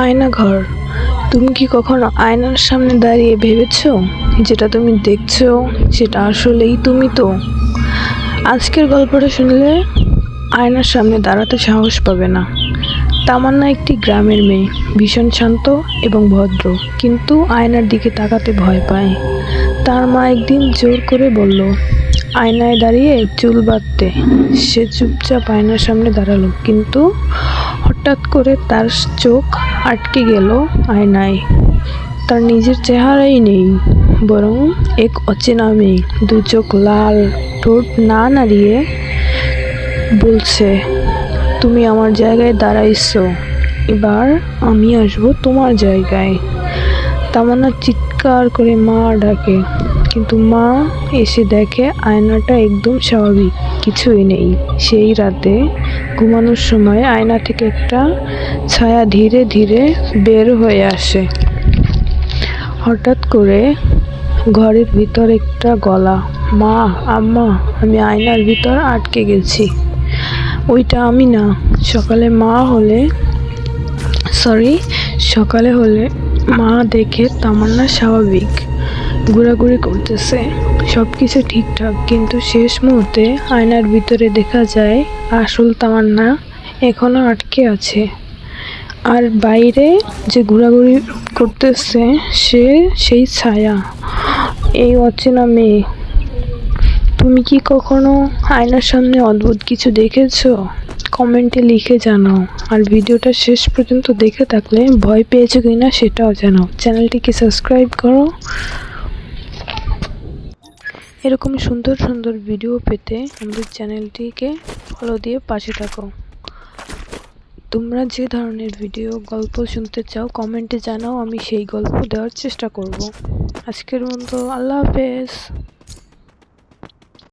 আয়না ঘর। তুমি কি কখনো আয়নার সামনে দাঁড়িয়ে ভেবেছ যেটা তুমি দেখছ, সেটা আসলেই তুমি তো? আজকের গল্পটা শুনলে আয়নার সামনে দাঁড়াতে সাহস পাবে না। তামান্না একটি গ্রামের মেয়ে, ভীষণ শান্ত এবং ভদ্র, কিন্তু আয়নার দিকে তাকাতে ভয় পায়। তার মা একদিন জোর করে বলল, আয়নায় দাঁড়িয়ে চুল বাঁধতে। সে চুপচাপ আয়নার সামনে দাঁড়াল, কিন্তু হঠাৎ করে তার চোখ আটকে গেল আয়নায়। তার নিজের চেহারাই নেই, বরং এক অচেনা মেয়ে দু চোখ লাল, ঠোঁট না নাড়িয়ে বলছে, তুমি আমার জায়গায় দাঁড়াইছো। এবার আমি আসব তোমার জায়গায়। তামান্না চিৎকার করে মা ডাকে কিন্তু মা এসে দেখে আয়নাটা একদম স্বাভাবিক, কিছুই নেই। সেই রাতে ঘুমানোর সময় আয়না থেকে একটা ছায়া ধীরে ধীরে বের হয়ে আসে। হঠাৎ করে ঘরের ভিতর একটা গলা, মা, আম্মা, আমি আয়নার ভিতর আটকে গেছি। ওইটা আমি না। সকালে মা হলে সরি সকালে হলে মা দেখে তামান্না স্বাভাবিক। ঘোরাঘুরি করতেছে। সব কিছু ঠিকঠাক, কিন্তু শেষ মুহূর্তে আয়নার ভিতরে দেখা যায়, আসল তামান্না এখনও আটকে আছে। আর বাইরে যে ঘোরাঘুরি করতেছে, সে সেই ছায়া, এই অচেনা মেয়ে। তুমি কি কখনো আয়নার সামনে অদ্ভুত কিছু দেখেছ? কমেন্টে লিখে জানাও। আর ভিডিওটা শেষ পর্যন্ত দেখে থাকলে ভয় পেয়েছ কিনা সেটাও জানাও। চ্যানেলটিকে সাবস্ক্রাইব করো। এরকম সুন্দর সুন্দর ভিডিও পেতে আমাদের চ্যানেলটিকে ফলো দিয়ে পাশে থাকো। তোমরা যে ধরনের ভিডিও গল্প শুনতে চাও কমেন্টে জানাও, আমি সেই গল্প দেওয়ার চেষ্টা করব। আজকের মতো আল্লাহ হাফেজ।